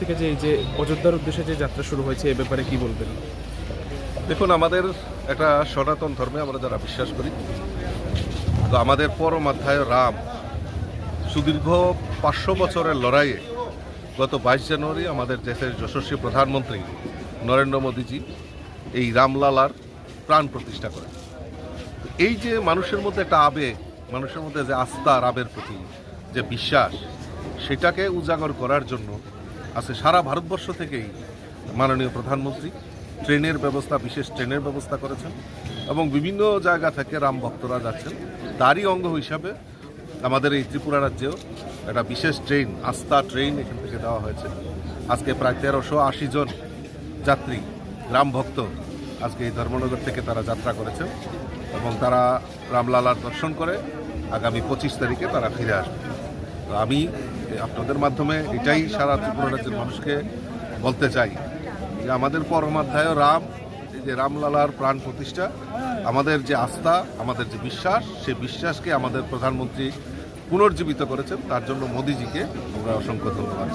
থেকে যে এই যে অযোধ্যার উদ্দেশ্যে যে যাত্রা শুরু হয়েছে, এ ব্যাপারে কি বলবেন? দেখুন, আমাদের একটা সনাতন ধর্মে আমরা যারা বিশ্বাস করি, তো আমাদের পরম অধ্যায় রাম সুদীর্ঘ পাঁচশো বছরের লড়াইয়ে গত বাইশ জানুয়ারি আমাদের দেশের যশস্বী প্রধানমন্ত্রী নরেন্দ্র মোদীজি এই রামলালার প্রাণ প্রতিষ্ঠা করেন। এই যে মানুষের মধ্যে একটা আবেগ, মানুষের মধ্যে যে আস্থা, রামের প্রতি যে বিশ্বাস, সেটাকে উজাগর করার জন্য আছে সারা ভারতবর্ষ থেকেই মাননীয় প্রধানমন্ত্রী। ট্রেনের ব্যবস্থা, বিশেষ ট্রেনের ব্যবস্থা করেছেন এবং বিভিন্ন জায়গা থেকে রাম ভক্তরা যাচ্ছেন। তারই অঙ্গ হিসাবে আমাদের এই ত্রিপুরা রাজ্যেও একটা বিশেষ ট্রেন, আস্থা ট্রেন এখান থেকে দেওয়া হয়েছে। আজকে প্রায় তেরোশো আশি জন যাত্রী, রাম ভক্ত আজকে এই ধর্মনগর থেকে তারা যাত্রা করেছেন এবং তারা রামলালার দর্শন করে আগামী পঁচিশ তারিখে তারা ফিরে আসবে তো আমি আপনাদের মাধ্যমে এটাই সারা ত্রিপুরা রাজ্যের মানুষকে বলতে চাই যে আমাদের পরমাধ্যায় রাম, এই যে রামলালার প্রাণ প্রতিষ্ঠা, আমাদের যে আস্থা, আমাদের যে বিশ্বাস সেই বিশ্বাসকে আমাদের প্রধানমন্ত্রী পুনর্জীবিত করেছেন। তার জন্য মোদিজিকে আমরা অসংখ্য ধন্যবাদ